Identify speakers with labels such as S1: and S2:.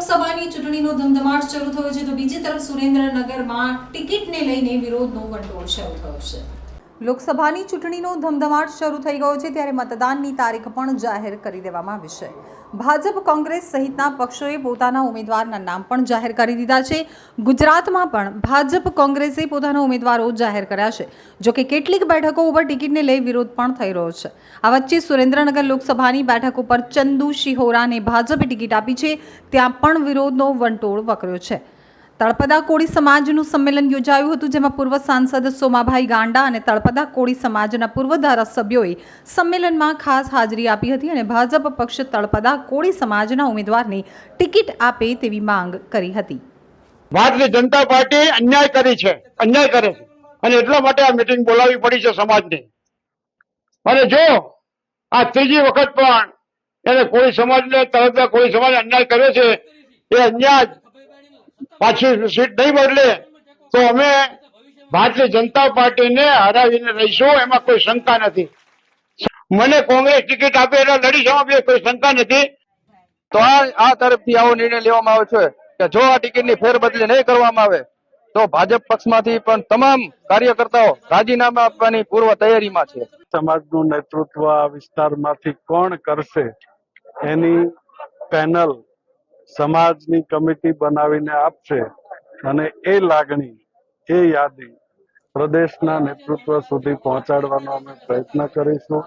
S1: લોકસભાની ચૂંટણીનો ધમધમાટ શરૂ થયો છે તો બીજી તરફ સુરેન્દ્રનગરમાં ટિકિટને લઈને વિરોધનો વંટોળ શરૂ થયો છે.
S2: લોકસભાની ચૂંટણીનો ધમધમાટ શરૂ થઈ ગયો છે ત્યારે મતદાનની તારીખ પણ જાહેર કરી દેવામાં આવી છે. ભાજપ, કોંગ્રેસ સહિતના પક્ષોએ પોતાના ઉમેદવારના નામ પણ જાહેર કરી દીધા છે. ગુજરાતમાં પણ ભાજપ, કોંગ્રેસે પોતાના ઉમેદવારો જાહેર કર્યા છે. જોકે કેટલીક બેઠકો ઉપર ટિકિટને લઈ વિરોધ પણ થઈ રહ્યો છે. આ વચ્ચે સુરેન્દ્રનગર લોકસભાની બેઠક ઉપર ચંદુ શિહોરાને ભાજપે ટિકિટ આપી છે. ત્યાં પણ વિરોધનો વંટોળ વકર્યો છે. તળપદા કોળી સમાજનું સંમેલન યોજાયું હતું, જેમાં પૂર્વ સાંસદ સોમાભાઈ ગાંડા અને તળપદા કોળી સમાજના પૂર્વ ધારાસભ્યોએ સંમેલનમાં ખાસ હાજરી આપી હતી અને ભાજપ પક્ષ તળપદા કોળી સમાજના ઉમેદવારને ટિકિટ આપે તેવી માંગ કરી હતી.
S3: ભારતીય જનતા પાર્ટી અન્યાય કરી છે, અન્યાય કરે છે. અને એટલા માટે આ મિટિંગ બોલાવી પડી છે સમાજની. અને જો આ ત્રીજી વખત પણ એને કોઈ સમાજને, તળપદા કોઈ સમાજ અન્યાય કર્યો છે, એ અન્યાય પાછી સીટ નહીં બદલે તો અમે ભારતીય જનતા પાર્ટીને હરાવીને રહીશું, એમાં કોઈ શંકા નથી. મને કોંગ્રેસ ટિકિટ આપે એટલે લડી જવા કોઈ શંકા નથી.
S4: તો આ તરફથી આવો નિર્ણય લેવામાં આવ્યો છે કે જો આ ટિકિટની ફેરબદલી નહીં કરવામાં આવે, તો ભાજપ પક્ષમાંથી પણ તમામ કાર્યકર્તાઓ રાજીનામા આપવાની પૂર્વ તૈયારીમાં છે.
S5: સમાજનું નેતૃત્વ આ વિસ્તારમાંથી કોણ કરશે એની પેનલ સમાજની કમિટી બનાવીને આપશે અને એ લાગણી, એ યાદી પ્રદેશના નેતૃત્વ સુધી પહોંચાડવાનો અમે પ્રયત્ન કરીશું.